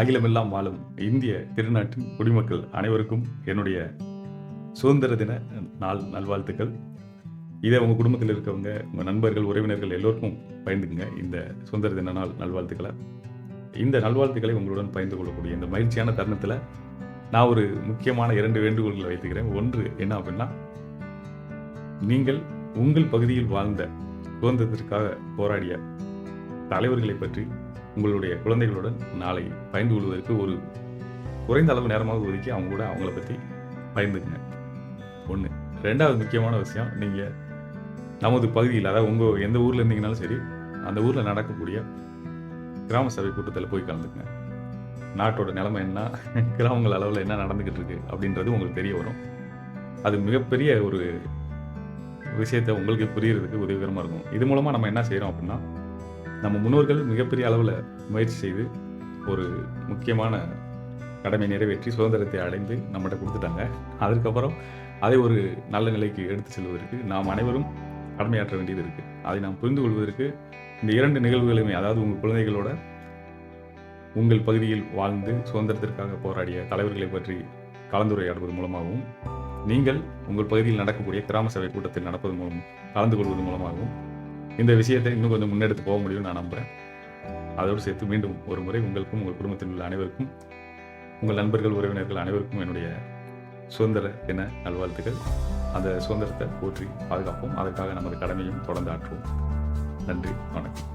அகிலமெல்லாம் வாழும் இந்திய திருநாட்டின் குடிமக்கள் அனைவருக்கும் என்னுடைய சுதந்திர தின நாள் நல்வாழ்த்துக்கள். இதை உங்கள் குடும்பத்தில் இருக்கவங்க உங்கள் நண்பர்கள் உறவினர்கள் எல்லோருக்கும் பகிர்ந்துக்குங்க இந்த சுதந்திர தின நாள் நல்வாழ்த்துக்களை. இந்த நல்வாழ்த்துக்களை உங்களுடன் பகிர்ந்து கொள்ளக்கூடிய இந்த மகிழ்ச்சியான தருணத்தில் நான் ஒரு முக்கியமான இரண்டு வேண்டுகோள்களை வைத்துக்கிறேன். ஒன்று என்ன அப்படின்னா நீங்கள் உங்கள் பகுதியில் வாழ்ந்த சுதந்திரத்திற்காக போராடிய தலைவர்களை பற்றி உங்களுடைய குழந்தைகளுடன் நாளை பயந்து கொள்வதற்கு ஒரு குறைந்த அளவு நேரமாக ஒதுக்கி அவங்க கூட அவங்கள பற்றி பயந்துக்குங்க. ஒன்று ரெண்டாவது முக்கியமான விஷயம் நீங்கள் நமது பகுதியில் அதாவது உங்கள் எந்த ஊரில் இருந்தீங்கனாலும் சரி அந்த ஊரில் நடக்கக்கூடிய கிராம சபை கூட்டத்தில் போய் கலந்துக்குங்க. நாட்டோட நிலைமை என்ன கிராமங்கள் அளவில் என்ன நடந்துக்கிட்டு இருக்கு அப்படின்றது உங்களுக்கு தெரிய வரும். அது மிகப்பெரிய ஒரு விஷயத்தை உங்களுக்கு புரியறதுக்கு உதவிகரமாக இருக்கும். இது மூலமாக நம்ம என்ன செய்கிறோம் அப்படின்னா நம்ம முன்னோர்கள் மிகப்பெரிய அளவில் முயற்சி செய்து ஒரு முக்கியமான கடமை நிறைவேற்றி சுதந்திரத்தை அடைந்து நம்மகிட்ட கொடுத்துட்டாங்க. அதுக்கப்புறம் அதை ஒரு நல்ல நிலைக்கு எடுத்து செல்வதற்கு நாம் அனைவரும் கடமையாற்ற வேண்டியது இருக்குது அதை நாம் புரிந்து கொள்வதற்கு இந்த இரண்டு நிகழ்வுகளுமே அதாவது உங்கள் குழந்தைகளோட உங்கள் பகுதியில் வாழ்ந்து சுதந்திரத்திற்காக போராடிய தலைவர்களை பற்றி கலந்துரையாடுவது மூலமாகவும் நீங்கள் உங்கள் பகுதியில் நடக்கக்கூடிய கிராம சபை கூட்டத்தில் நடப்பது மூலம் கலந்து கொள்வது மூலமாகவும் இந்த விஷயத்தை இன்னும் கொஞ்சம் முன்னெடுத்து போக முடியும்னு நான் நம்புகிறேன் அதோடு சேர்த்து மீண்டும் ஒரு முறை உங்களுக்கும் உங்கள் குடும்பத்தில் உள்ள அனைவருக்கும் உங்கள் நண்பர்கள் உறவினர்கள் அனைவருக்கும் என்னுடைய சுதந்திர தின நல்வாழ்த்துக்கள். அந்த சுதந்திரத்தை போற்றி பாதுகாப்போம். அதற்காக நமது கடமையும் தொடர்ந்து ஆற்றுவோம். நன்றி வணக்கம்.